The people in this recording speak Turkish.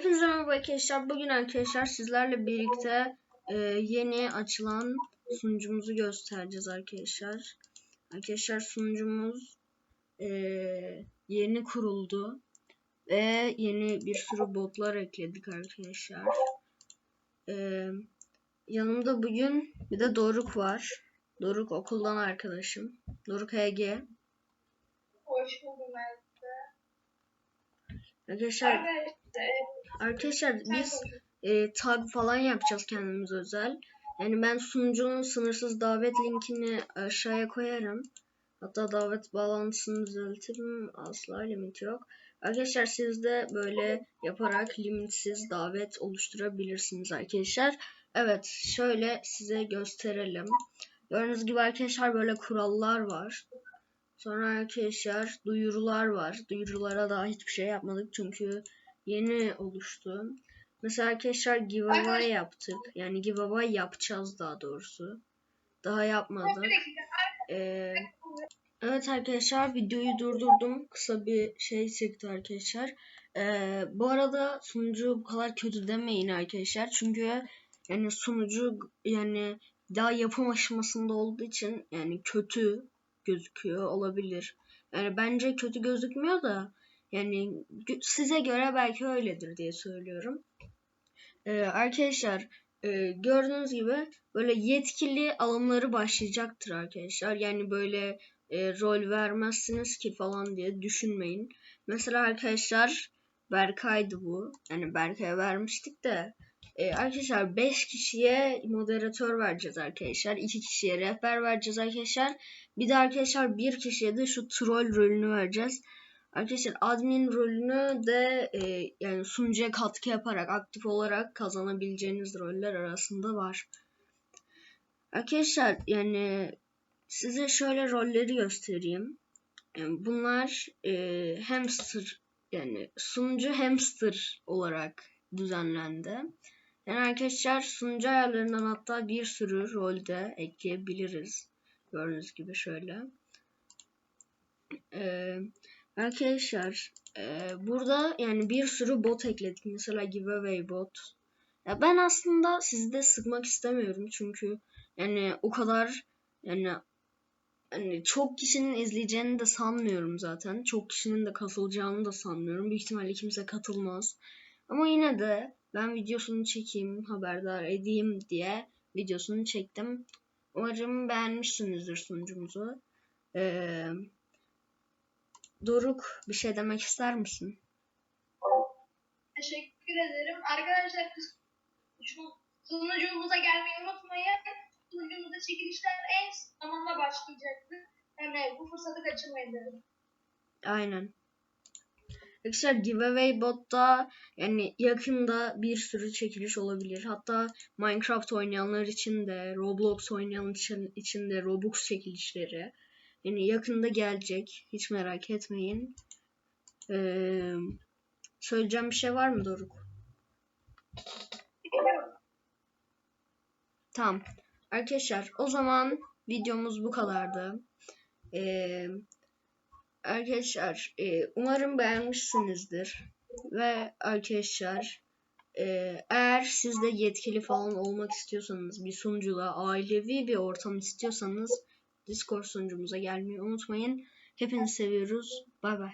Hepinize merhaba arkadaşlar. Bugün arkadaşlar sizlerle birlikte e, yeni açılan sunucumuzu göstereceğiz arkadaşlar. Arkadaşlar sunucumuz e, yeni kuruldu. Ve yeni bir sürü botlar ekledik arkadaşlar. E, yanımda bugün bir de Doruk var. Doruk okuldan arkadaşım. Doruk HG. Hoş buldum. Arkadaşlar Arkadaşlar, Arkadaşlar biz e, tag falan yapacağız kendimiz özel. Yani ben sunucunun sınırsız davet linkini aşağıya koyarım. Hatta davet bağlantısını düzeltirim. Asla limit yok. Arkadaşlar siz de böyle yaparak limitsiz davet oluşturabilirsiniz arkadaşlar. Evet şöyle size gösterelim. Gördüğünüz gibi arkadaşlar böyle kurallar var. Sonra arkadaşlar duyurular var. Duyurulara daha hiçbir şey yapmadık çünkü yeni oluştu. Mesela arkadaşlar giveaway yaptık. Yani giveaway yapacağız daha doğrusu. Daha yapmadık. Ee, evet arkadaşlar videoyu durdurdum. Kısa bir şey çıktı arkadaşlar. Ee, bu arada sunucu bu kadar kötü demeyin arkadaşlar. Çünkü yani sunucu yani daha yapım aşamasında olduğu için yani kötü gözüküyor olabilir. Yani bence kötü gözükmüyor da yani size göre belki öyledir diye söylüyorum. Ee, arkadaşlar e, gördüğünüz gibi böyle yetkili alımları başlayacaktır arkadaşlar. Yani böyle e, rol vermezsiniz ki falan diye düşünmeyin. Mesela arkadaşlar Berkay'dı bu. Yani Berkay'a vermiştik de e, arkadaşlar 5 kişiye moderatör vereceğiz arkadaşlar. 2 kişiye rehber vereceğiz arkadaşlar. Bir de arkadaşlar bir kişiye de şu troll rolünü vereceğiz. Arkadaşlar admin rolünü de e, yani sunucuya katkı yaparak aktif olarak kazanabileceğiniz roller arasında var. Arkadaşlar yani size şöyle rolleri göstereyim. Yani bunlar e, hamster yani sunucu hamster olarak düzenlendi. Yani arkadaşlar sunucu ayarlarından hatta bir sürü rolde ekleyebiliriz. Gördüğünüz gibi şöyle. Ee, arkadaşlar e, burada yani bir sürü bot ekledik. Mesela giveaway bot. Ya ben aslında sizi de sıkmak istemiyorum çünkü yani o kadar yani hani çok kişinin izleyeceğini de sanmıyorum zaten. Çok kişinin de katılacağını da sanmıyorum. Büyük ihtimalle kimse katılmaz. Ama yine de ben videosunu çekeyim, haberdar edeyim diye videosunu çektim. Umarım beğenmişsinizdir sunucumuzu. Ee, Doruk bir şey demek ister misin? Teşekkür ederim. Arkadaşlar sunucumuza gelmeyi unutmayın. Sunucumuzda çekilişler en zamanda başlayacaktır. Yani bu fırsatı kaçırmayın dedim. Aynen. Arkadaşlar giveaway botta yani yakında bir sürü çekiliş olabilir. Hatta Minecraft oynayanlar için de Roblox oynayanlar için, için de Robux çekilişleri. Yani yakında gelecek. Hiç merak etmeyin. Ee, söyleyeceğim bir şey var mı Doruk? Tamam. Arkadaşlar o zaman videomuz bu kadardı. Ee, arkadaşlar e, umarım beğenmişsinizdir. Ve arkadaşlar eğer siz de yetkili falan olmak istiyorsanız bir sunucuda ailevi bir ortam istiyorsanız Discord sunucumuza gelmeyi unutmayın. Hepinizi seviyoruz. Bay bay.